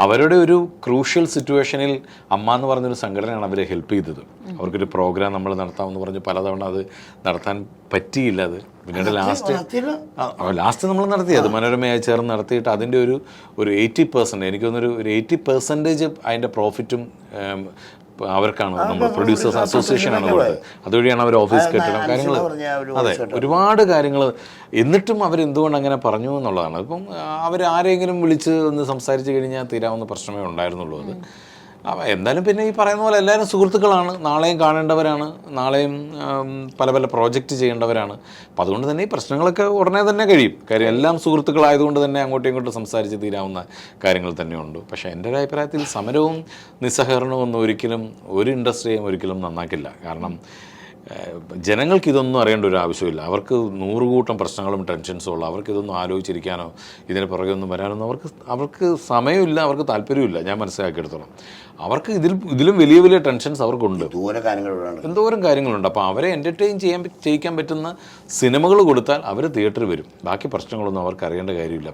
അവരുടെ ഒരു ക്രൂഷ്യൽ സിറ്റുവേഷനിൽ അമ്മ എന്ന് പറഞ്ഞൊരു സംഘടനയാണ് അവരെ ഹെൽപ്പ് ചെയ്തത്. അവർക്കൊരു പ്രോഗ്രാം നമ്മൾ നടത്താമെന്ന് പറഞ്ഞ് പലതവണ അത് നടത്താൻ പറ്റിയില്ല അത് പിന്നീട് ലാസ്റ്റ് ലാസ്റ്റ് നമ്മൾ നടത്തി അത് മനോരമയായി ചേർന്ന് നടത്തിയിട്ട് അതിന്റെ ഒരു ഒരു എയ്റ്റി പെർസെന്റ് എനിക്ക് തോന്നുന്നൊരു ഒരു എയ്റ്റി പെർസെന്റേജ് അതിന്റെ പ്രോഫിറ്റും അവർക്കാണ് നമ്മൾ പ്രൊഡ്യൂസേഴ്സ് അസോസിയേഷൻ ആണ് കൊടുത്തത് അതുവഴിയാണ് അവർ ഓഫീസ് കെട്ടിടം കാര്യങ്ങൾ അതെ ഒരുപാട് കാര്യങ്ങൾ എന്നിട്ടും അവർ അവരെന്തുകൊണ്ട് അങ്ങനെ പറഞ്ഞു എന്നുള്ളതാണ് ഇപ്പം അവർ ആരെങ്കിലും വിളിച്ച് ഒന്ന് സംസാരിച്ച് കഴിഞ്ഞാൽ തീരാവുന്ന പ്രശ്നമേ ഉണ്ടായിരുന്നുള്ളൂ അത് അവ എന്തായാലും പിന്നെ ഈ പറയുന്ന പോലെ എല്ലാവരും സുഹൃത്തുക്കളാണ്. നാളെയും കാണേണ്ടവരാണ്. നാളെയും പല പല പ്രോജക്റ്റ് ചെയ്യേണ്ടവരാണ്. അപ്പം അതുകൊണ്ട് തന്നെ ഈ പ്രശ്നങ്ങളൊക്കെ ഉടനെ തന്നെ കഴിയും. കാര്യം എല്ലാം സുഹൃത്തുക്കളായതുകൊണ്ട് തന്നെ അങ്ങോട്ടും ഇങ്ങോട്ടും സംസാരിച്ച് തീരാവുന്ന കാര്യങ്ങൾ തന്നെയുണ്ട്. പക്ഷേ എന്റെ ഒരു അഭിപ്രായത്തിൽ സമരവും നിസ്സഹകരണവും ഒന്നും ഒരിക്കലും ഒരു ഇൻഡസ്ട്രിയും ഒരിക്കലും നന്നാക്കില്ല. കാരണം ജനങ്ങൾക്ക് ഇതൊന്നും അറിയേണ്ട ഒരു ആവശ്യമില്ല. അവർക്ക് നൂറുകൂട്ടം പ്രശ്നങ്ങളും ടെൻഷൻസും ഉള്ള അവർക്ക് ഇതൊന്നും ആലോചിച്ചിരിക്കാനോ ഇതിന് പുറകെ ഒന്നും വരാനൊന്നും അവർക്ക് അവർക്ക് സമയമില്ല അവർക്ക് താല്പര്യമില്ല ഞാൻ മനസ്സിലാക്കിയെടുത്തോളം. അവർക്ക് ഇതിൽ ഇതിലും വലിയ വലിയ ടെൻഷൻസ് അവർക്കുണ്ട്. എന്തോരം കാര്യങ്ങളുണ്ട്. അപ്പോൾ അവരെ എന്റർടൈൻ ചെയ്യാൻ ചെയ്യിക്കാൻ പറ്റുന്ന സിനിമകൾ കൊടുത്താൽ അവർ തിയേറ്ററിൽ വരും. ബാക്കി പ്രശ്നങ്ങളൊന്നും അവർക്ക് അറിയേണ്ട കാര്യമില്ല.